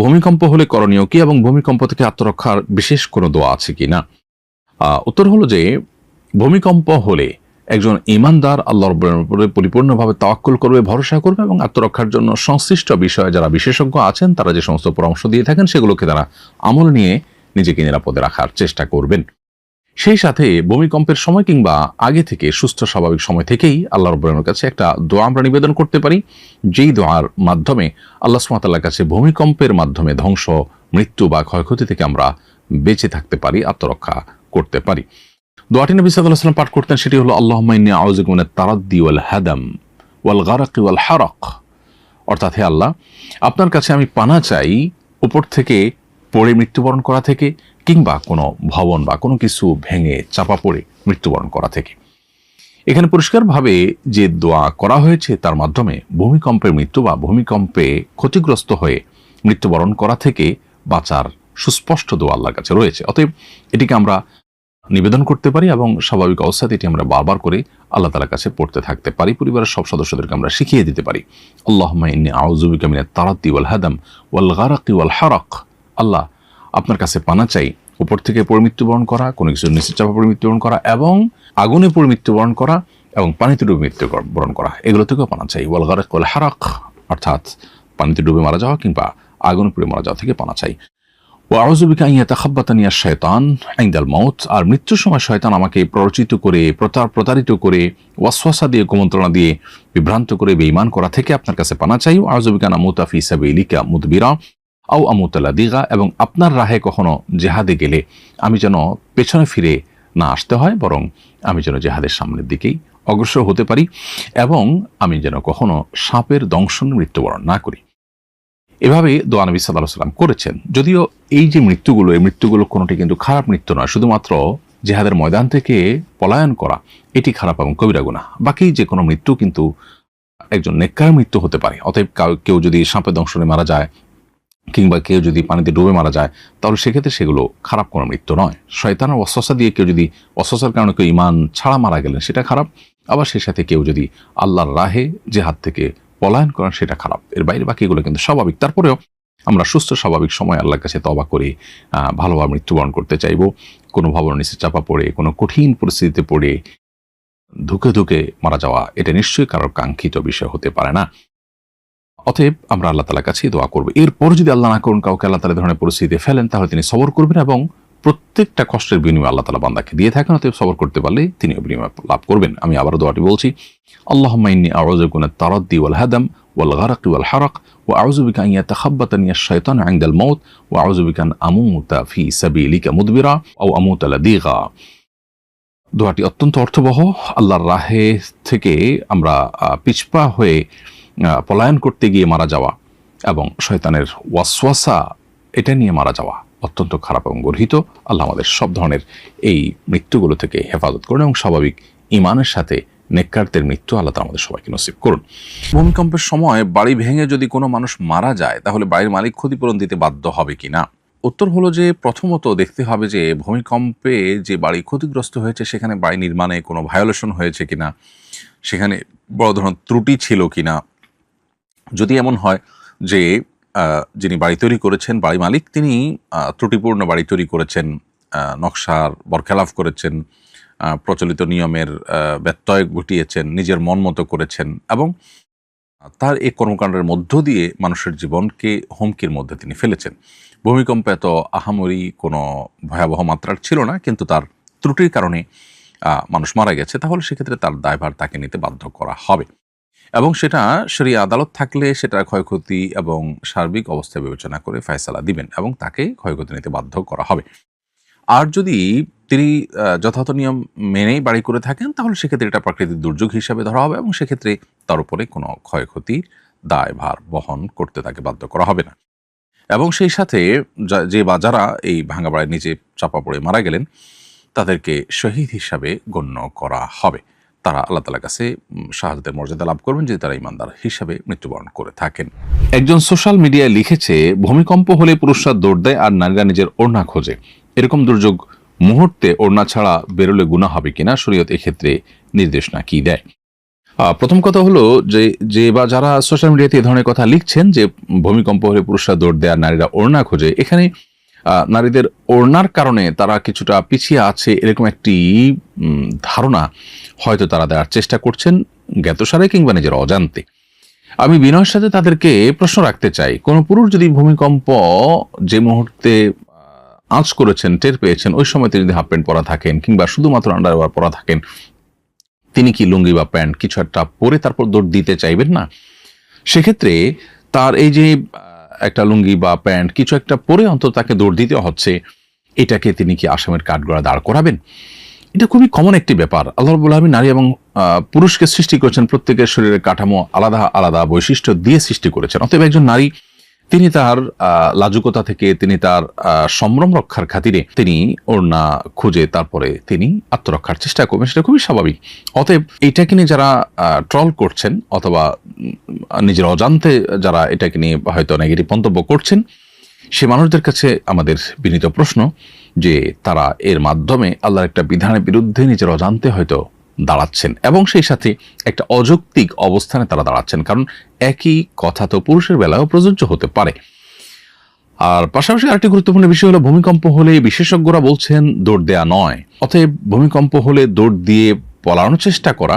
ভূমিকম্প হলে করণীয় কি এবং ভূমিকম্প থেকে আত্মরক্ষার বিশেষ কোনো দোয়া আছে কি না? উত্তর হলো যে, ভূমিকম্প হলে একজন ইমানদার আল্লাহ উপরে পরিপূর্ণভাবে তাওয়াক্কুল করবে, ভরসা করবে এবং আত্মরক্ষার জন্য সংশ্লিষ্ট বিষয়ে যারা বিশেষজ্ঞ আছেন, তারা যে সমস্ত পরামর্শ দিয়ে থাকেন, সেগুলোকে তারা আমল নিয়ে নিজেকে নিরাপদে রাখার চেষ্টা করবেন। সেই সাথে ভূমিকম্পের সময় কিংবা আগে থেকে সুস্থ, স্বাভাবিক সময় থেকেই আল্লাহ রব্বুলের কাছে একটা দোয়া আমরা নিবেদন করতে পারি। যেই দোয়ার মাধ্যমে আল্লাহ সুমাতাল্লার কাছে ভূমিকম্পের মাধ্যমে ধ্বংস, মৃত্যু বা ক্ষয়ক্ষতি থেকে আমরা বেঁচে থাকতে পারি, আত্মরক্ষা করতে পারি। দোয়াটি নবী সাল্লাহ সাল্লাম পাঠ করতেন, সেটি হলো আল্লাহ মাইনি তারাদ্দি ওয়াল হাদাম ওয়াল গারাকি ওয়াল হারক। অর্থাৎ, হে আল্লাহ, আপনার কাছে আমি পানা চাই উপর থেকে পড়ে মৃত্যুবরণ করা থেকে কিংবা কোনো ভবন বা কোনো কিছু ভেঙে চাপা পড়ে মৃত্যুবরণ করা থেকে। এখানে পরিষ্কারভাবে যে দোয়া করা হয়েছে তার মাধ্যমে ভূমিকম্পের মৃত্যু বা ভূমিকম্পে ক্ষতিগ্রস্ত হয়ে মৃত্যুবরণ করা থেকে বাঁচার সুস্পষ্ট দোয়া আল্লাহর কাছে রয়েছে। অতএব এটিকে আমরা নিবেদন করতে পারি এবং স্বাভাবিক অবস্থাতে এটি আমরা বারবার করে আল্লাহ তালার কাছে পড়তে থাকতে পারি। পরিবারের সব সদস্যদেরকে আমরা শিখিয়ে দিতে পারি। আল্লাহ আউজুবিকা মিনাত তারাতি ওয়াল হাদাম ওয়াল গারাকি ওয়াল হারাক। আল্লাহ আপনার কাছে পানা চাই, উপর থেকে পড়ে মৃত্যুবরণ করা, কোনো কিছু নিচে চাপা পড়ে মৃত্যুবরণ করা, এবং আগুনে পড়ে মৃত্যুবরণ করা, এবং পানিতে ডুবে মৃত্যুবরণ করা, এগুলো থেকেও পানা চাই। ওয়াল গারাক ওয়াল হারাক, অর্থাৎ পানিতে ডুবে মারা যাওয়া কিংবা আগুনে পুড়ে মারা যাওয়া থেকে পানা চাই। ও আউজুবিকা ইয়া তাখাব্বাতানিয়া শয়তান আইন্দাল মৌত আর মৃত্যুর সময় শয়তান আমাকে প্ররোচিত করে, প্রতার প্রতারিত করে, ওয়াসওয়াসা দিয়ে, কুমন্ত্রণা দিয়ে বিভ্রান্ত করে, বেঈমান করা থেকে আপনার কাছে পানা চাই। ও আউজুবিকা নামুতা ফি সাবিলিকা মুদবিরা। আও আমুতালা দিগা এবং আপনার রাহে কখনো জেহাদে গেলে আমি যেন পেছনে ফিরে না আসতে হয়, বরং আমি যেন জেহাদের সামনের দিকেই অগ্রসর হতে পারি, এবং আমি যেন কখনো সাপের দংশন মৃত্যুবরণ না করি। এভাবে দোয়া নবী সাল্লাহ সাল্লাম করেছেন। যদিও এই যে মৃত্যুগুলো, এই মৃত্যুগুলো কোনোটি কিন্তু খারাপ মৃত্যু নয়, শুধুমাত্র জেহাদের ময়দান থেকে পলায়ন করা, এটি খারাপ এবং কবিরা গুণা বাকি যে কোনো মৃত্যু কিন্তু একজন নেককার মৃত্যু হতে পারে। অতএব কেউ যদি সাপের দংশনে মারা যায় কিংবা কেউ যদি পানিতে ডুবে মারা যায়, তাহলে সেক্ষেত্রে সেগুলো খারাপ কোনো মৃত্যু নয়। শয়তানের অস্বসা দিয়ে কেউ যদি অস্বসার কারণে কেউ ইমান ছাড়া মারা গেলেন, সেটা খারাপ। আবার সেই সাথে কেউ যদি আল্লাহর রাহে যে হাত থেকে পলায়ন করেন, সেটা খারাপ। এর বাইরে বাকিগুলো কিন্তু স্বাভাবিক। তারপরেও আমরা সুস্থ, স্বাভাবিক সময় আল্লাহর কাছে তবা করে ভালোভাবে মৃত্যুবরণ করতে চাইব। কোনো ভবন নিচে চাপা পড়ে, কোনো কঠিন পরিস্থিতিতে পড়ে, ধুকে ধুকে মারা যাওয়া, এটা নিশ্চয়ই কারোর কাঙ্ক্ষিত বিষয় হতে পারে না। অতএব আমরা আল্লাহ তালার কাছে দোয়া করব। এরপর যদি আল্লাহ না করুন, কাউকে আল্লাহ তালা ধরনের পরিস্থিতিতে ফেলেন, তাহলে তিনি সবর করবেন এবং প্রত্যেকটা কষ্টের বিনিময়ে আল্লাহ তালা বান্দাকে দিয়ে থাকেন। অতএব সবর করতে পারলে তিনি বিনিময় লাভ করবেন। আমি আবারও দোয়াটি বলছি আল্লাহ আউযুবিকা মিনাত তারাদ্দি ওয়াল হাদাম ওয়াল গারাক ওয়াল হারাক ওয়া আউযুবিকা আন ইয়াতাখাব্বাতানি আশ-শাইতান 'ইনদাল মাউত ওয়া আউযুবিকা আন আমুতা ফি সাবিলিকা মুদবিরা আও আমুতা লাদিগা। দোয়াটি অত্যন্ত অর্থবহ। আল্লাহর রাহে থেকে আমরা পিছপা হয়ে পলায়ন করতে গিয়ে মারা যাওয়া এবং শয়তানের ওয়াসওয়াসা এটা নিয়ে মারা যাওয়া অত্যন্ত খারাপ এবং গর্হিত। আল্লাহ আমাদের সব ধরনের এই মৃত্যুগুলো থেকে হেফাজত করুন এবং স্বাভাবিক ইমানের সাথে নেককারদের মৃত্যু আল্লাহ আমাদের সবাইকে নসিব করুন। ভূমিকম্পের সময় বাড়ি ভেঙে যদি কোনো মানুষ মারা যায়, তাহলে বাড়ির মালিক ক্ষতিপূরণ দিতে বাধ্য হবে কি না উত্তর হলো যে, প্রথমত দেখতে হবে যে, ভূমিকম্পে যে বাড়ি ক্ষতিগ্রস্ত হয়েছে, সেখানে বাড়ি নির্মাণে কোনো ভায়োলেশন হয়েছে কিনা? সেখানে বড় ধরনের ত্রুটি ছিল কিনা? যদি এমন হয় যে যিনি বাড়ি তৈরি করেছেন, বাড়ি মালিক, তিনি ত্রুটিপূর্ণ বাড়ি তৈরি করেছেন নকশার বরখেলাফ করেছেন প্রচলিত নিয়মের ব্যত্যয় ঘটিয়েছেন, নিজের মন মতো করেছেন এবং তার এই কর্মকাণ্ডের মধ্য দিয়ে মানুষের জীবনকে হুমকির মধ্যে তিনি ফেলেছেন। ভূমিকম্প এত আহামরি কোনো ভয়াবহ মাত্রার ছিল না, কিন্তু তার ত্রুটির কারণে মানুষ মারা গেছে, তাহলে সেক্ষেত্রে তার দায়ভার তাকে নিতে বাধ্য করা হবে। এবং সেটা সরি আদালত থাকলে সেটা ক্ষয়ক্ষতি এবং সার্বিক অবস্থা বিবেচনা করে ফয়সালা দিবেন এবং তাকে ক্ষয়ক্ষতি নিতে বাধ্য করা হবে। আর যদি তিনি যথাযথ নিয়ম মেনেই বাড়ি করে থাকেন, তাহলে সেক্ষেত্রে এটা প্রাকৃতিক দুর্যোগ হিসাবে ধরা হবে এবং সেক্ষেত্রে তার উপরে কোনো ক্ষয়ক্ষতির দায়ভার বহন করতে তাকে বাধ্য করা হবে না। এবং সেই সাথে যে বা যারা এই ভাঙা বাড়ির নিচে চাপা পড়ে মারা গেলেন, তাদেরকে শহীদ হিসাবে গণ্য করা হবে। তারা আল্লাহ তালার কাছে শাহাদাতের মর্যাদা লাভ করবেন যদি তারা ইমানদার হিসাবে মৃত্যুবরণ করে থাকেন। একজন সোশ্যাল মিডিয়ায় লিখেছে, ভূমিকম্প হলে পুরুষরা দৌড় দেয় আর নারীরা নিজের ওড়না খোঁজে। এরকম দুর্যোগ মুহূর্তে ওড়না ছাড়া বেরোলে গুণা হবে কিনা, শরীয়ত এক্ষেত্রে নির্দেশনা কি দেয়? প্রথম কথা হলো যে যে বা যারা সোশ্যাল মিডিয়াতে এই ধরনের কথা লিখছেন যে, ভূমিকম্প হলে পুরুষরা দৌড় দেয় আর নারীরা ওড়না খোঁজে, এখানে নারীদের ওড়নার কারণে তারা কিছুটা পিছিয়ে আছে, এরকম একটি ধারণা হয়তো তারা দেওয়ার চেষ্টা করছেন জ্ঞাতসারে কিংবা নিজের অজান্তে। আমি বিনয়ের সাথে তাদেরকে প্রশ্ন রাখতে চাই। কোন পুরুষ যদি ভূমিকম্প যে মুহূর্তে আঁচ করেছেন, টের পেয়েছেন, ওই সময় তিনি যদি হাফ প্যান্ট পরা থাকেন কিংবা শুধুমাত্র আন্ডারওয়ার পরা থাকেন, তিনি কি লুঙ্গি বা প্যান্ট কিছু একটা পরে তারপর দৌড় দিতে চাইবেন না? সেক্ষেত্রে তার এই যে একটা লুঙ্গি বা প্যান্ট কিছু একটা পরে অন্তত তাকে দৌড় দিতে হচ্ছে, এটাকে তিনি কি আসামের কাঠগড়া দাঁড় করাবেন? এটা খুবই কমন একটি ব্যাপার। আল্লাহ রবুল আলমী নারী এবং পুরুষকে সৃষ্টি করেছেন প্রত্যেকের শরীরের কাঠামো আলাদা আলাদা বৈশিষ্ট্য দিয়ে সৃষ্টি করেছেন। অতএব একজন নারী তিনি তার লাজুকতা থেকে তিনি তার সম্ভ্রম রক্ষার খাতিরে তিনি ওড়না খুঁজে তারপরে তিনি আত্মরক্ষার চেষ্টা করবেন। সেটা খুবই স্বাভাবিক। অতএব এইটাকে নিয়ে যারা ট্রল করছেন অথবা নিজের অজান্তে যারা এটাকে নিয়ে হয়তো নেগেটিভ মন্তব্য করছেন, সে মানুষদের কাছে আমাদের বিনীত প্রশ্ন যে তারা এর মাধ্যমে আল্লাহর একটা বিধানের বিরুদ্ধে নিজের অজান্তে হয়তো দাঁড়াচ্ছেন এবং সেই সাথে একটা অযৌক্তিক অবস্থানে তারা দাঁড়াচ্ছেন, কারণ একই কথা তো পুরুষের বেলায়ও প্রযোজ্য হতে পারে। আর পাশাপাশি আরেকটি গুরুত্বপূর্ণ বিষয় হলো, ভূমিকম্প হলে বিশেষজ্ঞরা বলছেন দৌড় দেয়া নয়। অতএব ভূমিকম্প হলে দৌড় দিয়ে পলানোর চেষ্টা করা,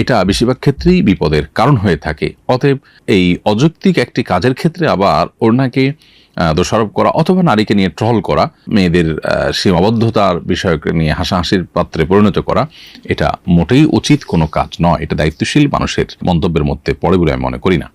এটা বেশিরভাগ ক্ষেত্রেই বিপদের কারণ হয়ে থাকে। অতএব এই অযৌক্তিক একটি কাজের ক্ষেত্রে আবার ওনাকে দোষারোপ করা অথবা নারীকে নিয়ে ট্রল করা, মেয়েদের সীমাবদ্ধতার বিষয়কে নিয়ে হাসাহাসির পাত্রে পরিণত করা, এটা মোটেই উচিত কোনো কাজ নয়। এটা দায়িত্বশীল মানুষের মন্তব্যের মধ্যে পড়ে বলে আমি মনে করি না।